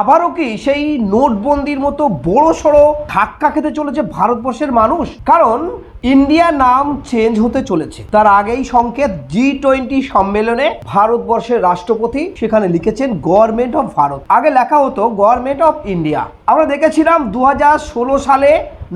আবারও কি সেই নোটবন্দির মতো বড় সড়ো ধাক্কা খেতে চলেছে ভারতবর্ষের মানুষ? কারণ ইন্ডিয়া নাম চেঞ্জ হতে চলেছে। তার আগেই সংকেত জি টোয়েন্টি সম্মেলনে ভারতবর্ষের রাষ্ট্রপতি সেখানে লিখেছেন, গভর্নমেন্ট অফ ভারত। আগে লেখা হতো, গভর্নমেন্ট অফ ইন্ডিয়া। আমরা দেখেছিলাম দু হাজার ষোলো সালে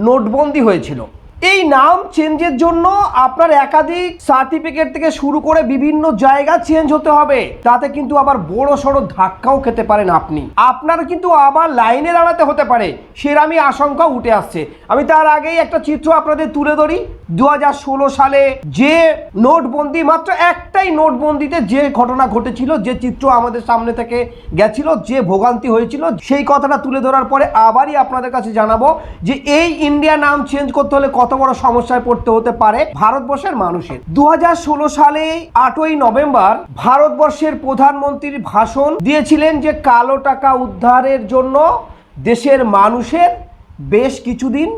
নোটবন্দি হয়েছিল। এই নাম চেঞ্জের জন্য আপনার একাধিক সার্টিফিকেট থেকে শুরু করে বিভিন্ন জায়গা চেঞ্জ হতে হবে। তাতে কিন্তু আবার বড় সড়ো ধাক্কাও খেতে পারেন আপনি। আপনার কিন্তু আবার লাইনে দাঁড়াতে হতে পারে। সেরামি আশঙ্কা উঠে আসছে। আমি তার আগেই একটা চিত্র আপনাদের তুলে ধরি। দু হাজার ষোলো সালে যে নোটবন্দি, মাত্র একটাই নোটবন্দিতে যে ঘটনা ঘটেছিল, যে চিত্র আমাদের সামনে থেকে গেছিল, যে ভোগান্তি হয়েছিল, সেই কথাটা তুলে ধরার পরে আবারই আপনাদের কাছে জানাব যে এই ইন্ডিয়া নাম চেঞ্জ করতে হলে কত বড় সমস্যায় পড়তে হতে পারে ভারতবর্ষের মানুষের? দু হাজার ষোলো সালে আটই নভেম্বর ভারতবর্ষের প্রধানমন্ত্রীর ভাষণ দিয়েছিলেন যে কালো টাকা উদ্ধারের জন্য দেশের মানুষের বেশ কিছুদিন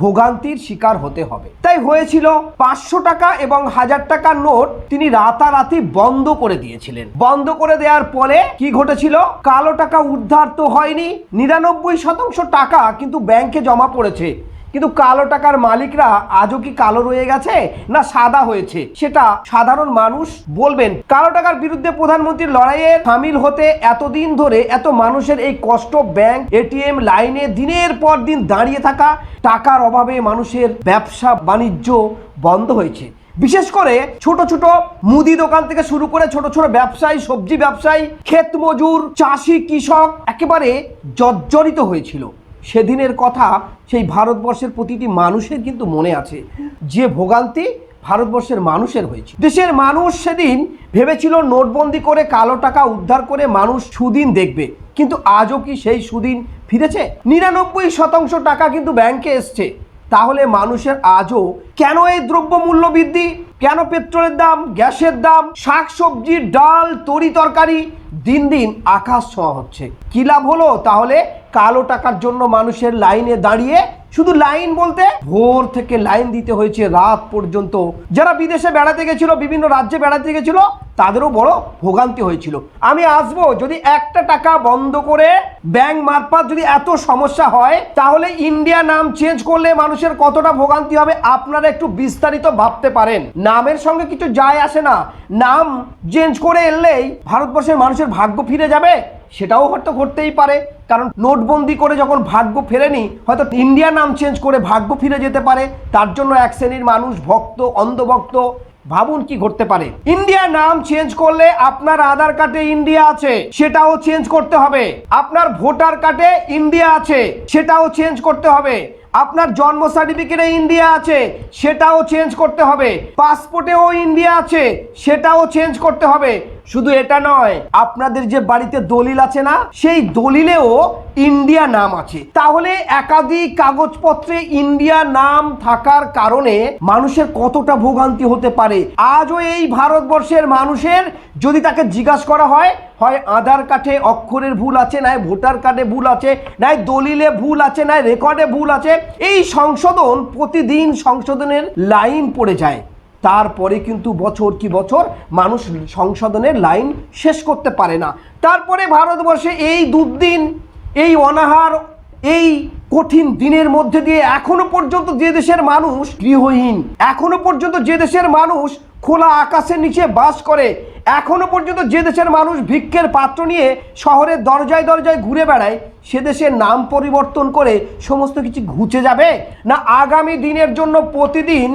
ভোগান্তির শিকার হতে হবে। তাই হয়েছিল পাঁচশো টাকা এবং হাজার টাকার নোট তিনি রাতারাতি বন্ধ করে দিয়েছিলেন। বন্ধ করে দেওয়ার পরে কি ঘটেছিল? কালো টাকা উদ্ধার তো হয়নি, নিরানব্বই শতাংশ টাকা কিন্তু ব্যাংকে জমা পড়েছে। কিন্তু কালো টাকার মালিকরা আজও কি কালো রয়ে গেছে না সাদা হয়েছে? সেটা সাধারণ মানুষ বলবেন। কালো টাকার বিরুদ্ধে প্রধানমন্ত্রীর লড়াইয়ে সামিল হতে এতদিন ধরে এত মানুষের এই কষ্ট ব্যাংক, এটিএম লাইনে দিনের পর দিন দাঁড়িয়ে থাকা টাকার অভাবে মানুষের ব্যবসা বাণিজ্য বন্ধ হয়েছে। বিশেষ করে ছোট ছোট মুদি দোকান থেকে শুরু করে ছোট ছোট ব্যবসায়ী, সবজি ব্যবসায়ী, ক্ষেত মজুর, চাষি, কৃষক একেবারে জর্জরিত হয়েছিল। সেদিনের কথা সেই ভারতবর্ষের প্রতিটি মানুষের কিন্তু মনে আছে। যে ভোগান্তি ভারতবর্ষের মানুষের হয়েছে। দেশের মানুষ সেদিন ভেবেছিল নোটবন্দি করে কালো টাকা উদ্ধার করে মানুষ সুদিন দেখবে। কিন্তু আজও কি সেই সুদিন ফিরেছে? নিরানব্বই শতাংশ টাকা কিন্তু ব্যাংকে এসছে। তাহলে মানুষের আজও কেন এই দ্রব্যমূল্য বৃদ্ধি? কেন পেট্রোলের দাম, গ্যাসের দাম শাক সবজি ডাল, তরি তরকারি দিন দিন আকাশ ছোঁয়া হচ্ছে? কি লাভ হলো তাহলে? কালো টাকার জন্য মানুষের লাইনে দাঁড়িয়ে শুধু লাইন বলতে ভোর থেকে লাইন দিতে হয়েছে রাত পর্যন্ত। যারা বিদেশে বেড়াতে গেছিল, বিভিন্ন রাজ্যে বেড়াতে গেছিল, তাদেরও বড় ভোগান্তি হয়েছিল। আমি আসব, যদি একটা টাকা বন্ধ করে ব্যাংক মারফত যদি এত সমস্যা হয়, তাহলে ইন্ডিয়া নাম চেঞ্জ করলে মানুষের কতটা ভোগান্তি হবে আপনারা একটু বিস্তারিত ভাবতে পারেন। নামের সঙ্গে কিছু যায় আসে না। নাম চেঞ্জ করে এলেই ভারতবর্ষের মানুষের ভাগ্য ফিরে যাবে। সেটাও হয়তো ঘটতেই পারে। কারণ নোটবন্দি করে যখন ভাগ্য ফেরেনি, হয়তো ইন্ডিয়া নাম চেঞ্জ করে ভাগ্য ফিরে যেতে পারে। তার জন্য এক শ্রেণির মানুষ ভক্ত, অন্ধভক্ত, ভাবুন কি ঘটতে পারে। ইন্ডিয়া নাম চেঞ্জ করলে আপনার আধার কার্ডে ইন্ডিয়া আছে, সেটাও চেঞ্জ করতে হবে। আপনার ভোটার কার্ডে ইন্ডিয়া আছে, সেটাও চেঞ্জ করতে হবে। আপনার জন্ম সার্টিফিকেটে ইন্ডিয়া আছে, সেটাও চেঞ্জ করতে হবে। পাসপোর্টেও ইন্ডিয়া আছে, সেটাও চেঞ্জ করতে হবে। শুধু এটা নয়, আপনাদের যে বাড়িতে দলিল আছে না, সেই দলিলেও ইন্ডিয়া নাম আছে। তাহলে একাধিক কাগজপত্রে ইন্ডিয়া নাম থাকার কারণে মানুষের কতটা ভোগান্তি হতে পারে? আজও এই ভারতবর্ষের মানুষের যদি তাকে জিজ্ঞাসা করা হয় হয় আধার কার্ডে অক্ষরের ভুল আছে নয় ভোটার কার্ডে ভুল আছে নয় দলিলে ভুল আছে নয় রেকর্ডে ভুল আছে, এই সংশোধন প্রতিদিন সংশোধনের লাইন পড়ে যায়। তারপরে কিন্তু বছর কি বছর মানুষ সংশোধনের লাইন শেষ করতে পারে না। তারপরে ভারতবর্ষে এই দুর্দিন এই অনাহার, এই কঠিন দিনের মধ্যে দিয়ে এখনও পর্যন্ত যে দেশের মানুষ গৃহহীন, এখনও পর্যন্ত যে দেশের মানুষ খোলা আকাশের নিচে বাস করে, এখনও পর্যন্ত যে দেশের মানুষ ভিক্ষের পাত্র নিয়ে শহরের দরজায় দরজায় ঘুরে বেড়ায়, সে দেশের নাম পরিবর্তন করে সমস্ত কিছু ঘুচে যাবে? না আগামী দিনের জন্য প্রতিদিন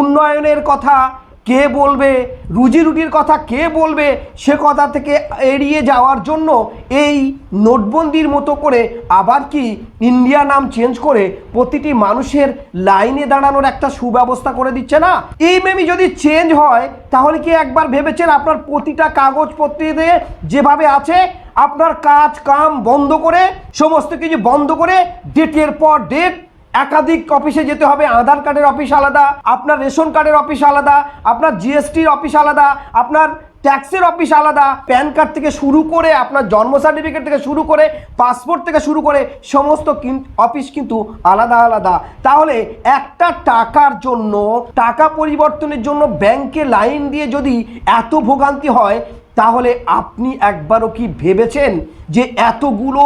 উন্নয়নের কথা কে বলবে, রুজি রুটির কথা কে বলবে, সে কথা থেকে এড়িয়ে যাওয়ার জন্য এই নোটবন্দির মতো করে আবার কি ইন্ডিয়া নাম চেঞ্জ করে প্রতিটি মানুষের লাইনে দাঁড়ানোর একটা সুব্যবস্থা করে দিচ্ছে না? এই মেমি যদি চেঞ্জ হয়, তাহলে কি একবার ভেবেছেন আপনার প্রতিটা কাগজপত্রে যেভাবে আছে, আপনার কাজ কাম বন্ধ করে, সমস্ত কিছু বন্ধ করে ডেটের পর ডেট একাধিক অফিসে যেতে হবে, আধার কার্ডের অফিস আলাদা, আপনার রেশন কার্ডের অফিস আলাদা, আপনার জিএসটির অফিস আলাদা, আপনার ট্যাক্সের অফিস আলাদা, প্যান কার্ড থেকে শুরু করে, আপনার জন্ম সার্টিফিকেট থেকে শুরু করে, পাসপোর্ট থেকে শুরু করে, সমস্ত অফিস কিন্তু আলাদা আলাদা। তাহলে একটা টাকার জন্য, টাকা পরিবর্তনের জন্য ব্যাংকে লাইন দিয়ে যদি এত ভোগান্তি হয় তাহলে আপনি একবারও কি ভেবেছেন যে এতগুলো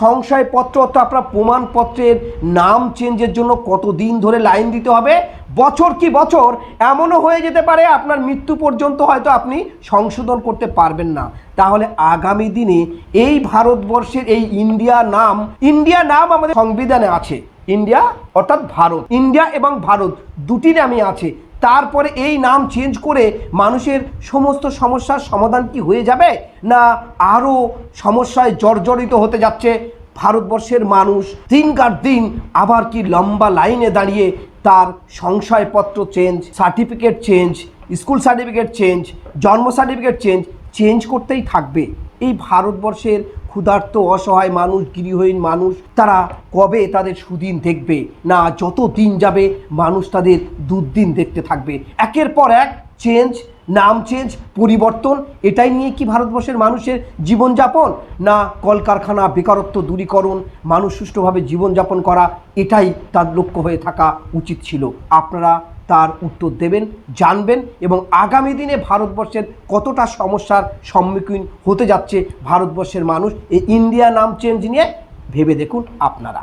সংশয়পত্র, অর্থাৎ আপনার প্রমাণপত্রের নাম চেঞ্জের জন্য কত দিন ধরে লাইন দিতে হবে? বছর কি বছর? এমনও হয়ে যেতে পারে আপনার মৃত্যু পর্যন্ত হয়তো আপনি সংশোধন করতে পারবেন না। তাহলে আগামী দিনে এই ভারতবর্ষের এই ইন্ডিয়া নাম ইন্ডিয়া নাম আমাদের সংবিধানে আছে। ইন্ডিয়া অর্থাৎ ভারত। ইন্ডিয়া এবং ভারত দুটি নামই আছে। তারপরে এই নাম চেঞ্জ করে মানুষের সমস্ত সমস্যার সমাধান কি হয়ে যাবে? না আরও সমস্যায় জর্জরিত হতে যাচ্ছে ভারতবর্ষের মানুষ দিনকার দিন আবার কি লম্বা লাইনে দাঁড়িয়ে তার সংশয়পত্র change certificate change school certificate change জন্ম সার্টিফিকেট চেঞ্জ চেঞ্জ করতেই থাকবে। এই ভারতবর্ষের ক্ষুধার্ত, অসহায় মানুষ, গৃহহীন মানুষ, তারা কবে তাদের সুদিন দেখবে? না, যত দিন যাবে, মানুষ তাদের দুর্দিন দেখতে থাকবে। একের পর এক চেঞ্জ নাম চেঞ্জ পরিবর্তন, এটাই নিয়ে কি ভারতবর্ষের মানুষের জীবনযাপন? না, কলকারখানা, বেকারত্ব দূরীকরণ, মানুষ সুষ্ঠুভাবে জীবনযাপন করা, এটাই তার লক্ষ্য হয়ে থাকা উচিত ছিল। আপনারা তার উত্তর দেবেন, জানবেন এবং আগামী দিনে ভারতবর্ষের কতটা সমস্যার সম্মুখীন হতে যাচ্ছে ভারতবর্ষের মানুষ, এই ইন্ডিয়া নাম চেঞ্জ নিয়ে ভেবে দেখুন আপনারা।